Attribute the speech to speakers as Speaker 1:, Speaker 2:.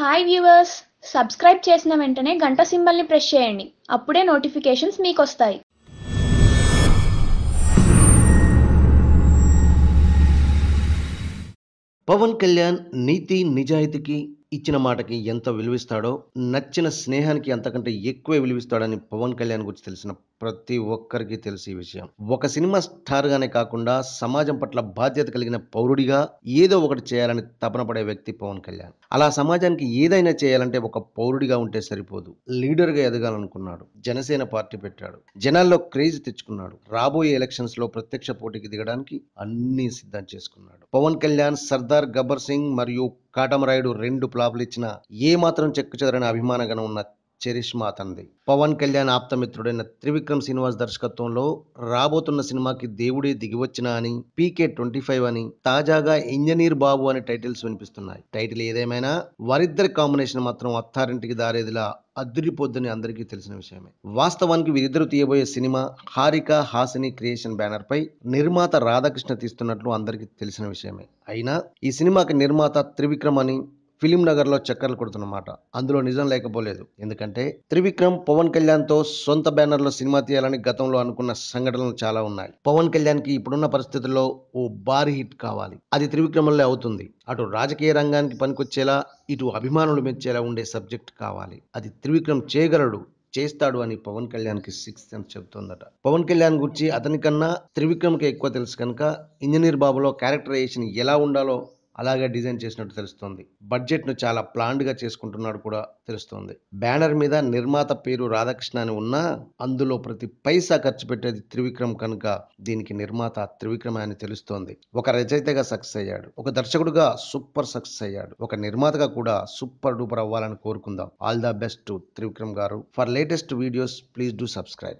Speaker 1: Hi viewers subscribe చేసిన వెంటనే గంట సింబల్ని ప్రెస్ చేయండి. అప్పుడే నోటిఫికేషన్స్ మీకు వస్తాయి
Speaker 2: పవన్ కళ్యాణ్ నీతి నిజాయితీకి ఇచ్చిన మాటకి ఎంత విలువిస్తాడో నచ్చిన స్నేహానికి అంతకంటే ఎక్కువ విలువిస్తాడని పవన్ కళ్యాణ్ గురించి తెలిసిన ప్రతి ఒక్కరికి తెలిసి ఈ విషయం. ఒక సినిమా స్టార్గానే కాకుండా సమాజం పట్ల బాధ్యత కలిగిన పౌరుడిగా ఏదో ఒకటి చేయాలని తపన పడే వ్యక్తి పవన్ కళ్యాణ్. అలా సమాజానికి ఏదైనా చేయాలంటే ఒక పౌరుడిగా ఉంటే సరిపోదు. లీడర్గా ఎదగాలనుకున్నాడు. జనసేన పార్టీ పెట్టాడు. జనాల్లో క్రేజ్ తెచ్చుకున్నాడు. రాబోయే ఎలక్షన్స్లో ప్రత్యక్ష పోటీకి దిగడానికి అన్ని సిద్ధం చేసుకున్నాడు. పవన్ కళ్యాణ్ సర్దార్ గబ్బర్ సింగ్ మరియు కాటమరాయుడు రెండు ప్లాపులు ఇచ్చినా ఏ మాత్రం చెక్కు చెదరని అభిమానగణం ఉన్న చరిష్మా అతనిది పవన్ కళ్యాణ్ ఆప్తమిత్రుడైన త్రివిక్రమ్ శ్రీనివాస్ దర్శకత్వంలో రాబోతున్న సినిమాకి దేవుడే దిగివచ్చిన అని పీకే ట్వంటీ ఫైవ్ అని తాజాగా ఇంజనీర్ బాబు అని టైటిల్స్ వినిపిస్తున్నాయి. టైటిల్ ఏదేమైనా వారిద్దరి కాంబినేషన్ మాత్రం అత్తారింటికి దారేదిలా అదిరిపోద్దని అందరికీ తెలిసిన విషయమే. వాస్తవానికి వీరిద్దరు తీయబోయే cinema Harika Hasini creation banner పై నిర్మాత రాధాకృష్ణ తీస్తున్నట్లు అందరికీ తెలిసిన విషయమే. అయినా ఈ సినిమాకి నిర్మాత త్రివిక్రమ్ అని ఫిలిం నగర్లో చక్కర్లు కొడుతున్నమాట. అందులో నిజం లేకపోలేదు. ఎందుకంటే త్రివిక్రమ్ పవన్ కళ్యాణ్తో సొంత బ్యానర్లో సినిమా తీయాలని గతంలో అనుకున్న సంఘటనలు చాలా ఉన్నాయి. పవన్ కళ్యాణ్కి ఇప్పుడున్న పరిస్థితుల్లో ఓ భారీ హిట్ కావాలి. అది త్రివిక్రమంలో అవుతుంది. అటు రాజకీయ రంగానికి పనికొచ్చేలా ఇటు అభిమానులు మెచ్చేలా ఉండే సబ్జెక్ట్ కావాలి. అది త్రివిక్రమ్ చేయగలడు చేస్తాడు అని పవన్ కళ్యాణ్కి సిక్స్ సెన్స్ చెబుతోందట. పవన్ కళ్యాణ్ గురించి అతనికన్నా త్రివిక్రమ్కి ఎక్కువ తెలుసు కనుక ఇంజనీర్ బాబులో క్యారెక్టరైజేషన్ ఎలా ఉండాలో అలాగే డిజైన్ చేసినట్టు తెలుస్తోంది. బడ్జెట్ను చాలా ప్లాన్డ్గా చేసుకుంటున్నాడు కూడా తెలుస్తోంది. బ్యానర్ మీద నిర్మాత పేరు రాధాకృష్ణ అని ఉన్నా అందులో ప్రతి పైసా ఖర్చు పెట్టేది త్రివిక్రమ్ కనుక దీనికి నిర్మాత త్రివిక్రమ్ అని తెలుస్తోంది. ఒక రచయితగా సక్సెస్ అయ్యాడు. ఒక దర్శకుడుగా సూపర్ సక్సెస్ అయ్యాడు. ఒక నిర్మాతగా కూడా సూపర్ డూపర్ అవ్వాలని కోరుకుందాం. All the best Trivikram garu. For latest videos please do subscribe.